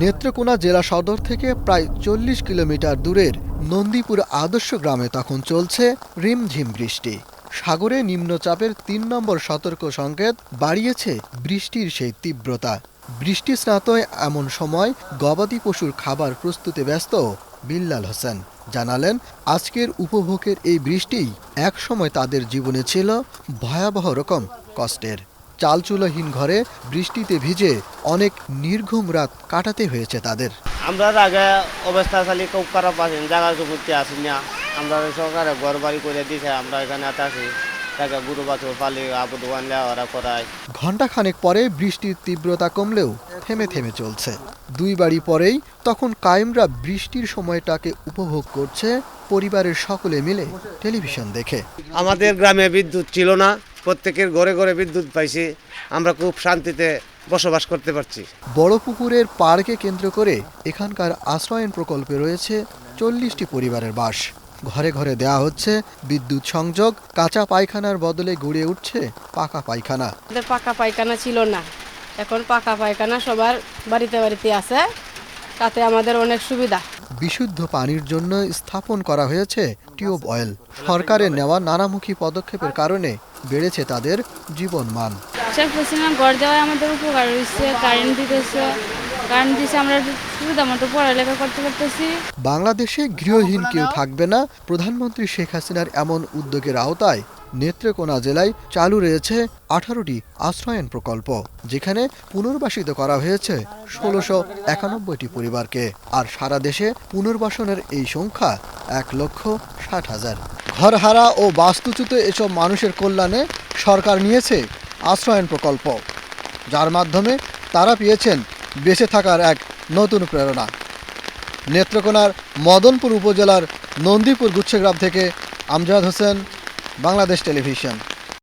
নেত্রকোনা জেলা সদর থেকে প্রায় চল্লিশ কিলোমিটার দূরের নন্দীপুর আদর্শ গ্রামে তখন চলছে রিমঝিম বৃষ্টি। সাগরে নিম্নচাপের তিন নম্বর সতর্ক সংকেত বাড়িয়েছে বৃষ্টির সেই তীব্রতা। বৃষ্টি স্নাত এমন সময় গবাদি পশুর খাবার প্রস্তুতে ব্যস্ত বিল্লাল হোসেন। জানালেন, আজকের উপভোগের এই বৃষ্টি একসময় তাদের জীবনে ছিল ভয়াবহ রকম কষ্টের। চালচুলোহীন ঘরে বৃষ্টিতে ভিজে অনেক নির্ঘুম রাত কাটাতে হয়েছে তাদের। আমরা আগে অবস্থা চালি খুব খারাপ আছেন জায়গা জমিতে আসি না। আমরা সরকারে ঘর বাড়ি করে দিছে আমরা এখানে আবু দোকান ওরা পরে বৃষ্টির তীব্রতা কমলেও থেমে থেমে চলছে। দুই বাড়ি পরেই তখন কায়েমরা বৃষ্টির সময়টাকে উপভোগ করছে পরিবারের সকলে মিলে টেলিভিশন দেখে। আমাদের গ্রামে বিদ্যুৎ ছিল না প্রত্যেকের ঘরে ঘরে বিদ্যুৎ পাইছি আমরা খুব শান্তিতে বসবাস করতে পারছি। বড় পুকুরের পার্কে কেন্দ্র করে এখানকার আশ্রয়ন প্রকল্পে রয়েছে চল্লিশটি পরিবারের বাস। ঘরে ঘরে দেয়া হচ্ছে বিদ্যুৎ সংযোগ কাঁচা পায়খানার বদলে গড়ে উঠছে পাকা পায়খানা। আমাদের পাকা পায়খানা ছিল না। এখন পাকা পায়খানা সবার বাড়িতে বাড়িতে আছে তাতে আমাদের অনেক সুবিধা। বিশুদ্ধ পানির জন্য স্থাপন করা হয়েছে টিউব অয়েল সরকারের নেওয়া নানামুখী পদক্ষেপের কারণে বেড়েছে তাদের জীবন মান শেখ হাসিনা ঘর দেওয়ায় আমাদের উপকার হয়েছে কারেন্ট দিতেছে কারেন্ট দিছে আমরা সুবিধা মতো পড়ালেখা করতে পারতেছি। বাংলাদেশে গৃহহীন কেউ থাকবে না প্রধানমন্ত্রী শেখ হাসিনার এমন উদ্যোগের আওতায় নেত্রকোনা জেলায় চালু রয়েছে আঠারোটি আশ্রয়ন প্রকল্প যেখানে পুনর্বাসিত করা হয়েছে ষোলোশো একানব্বইটি পরিবারকে আর সারা দেশে পুনর্বাসনের এই সংখ্যা এক লক্ষ ষাট হাজার। ঘরহারা ও বাস্তুচ্যুত এসব মানুষের কল্যাণে সরকার নিয়েছে আশ্রয়ন প্রকল্প, যার মাধ্যমে তারা পেয়েছেন বেঁচে থাকার এক নতুন প্রেরণা। নেত্রকোনার মদনপুর উপজেলার নন্দীপুর গুচ্ছগ্রাম থেকে আমজাদ হোসেন, বাংলাদেশ টেলিভিশন।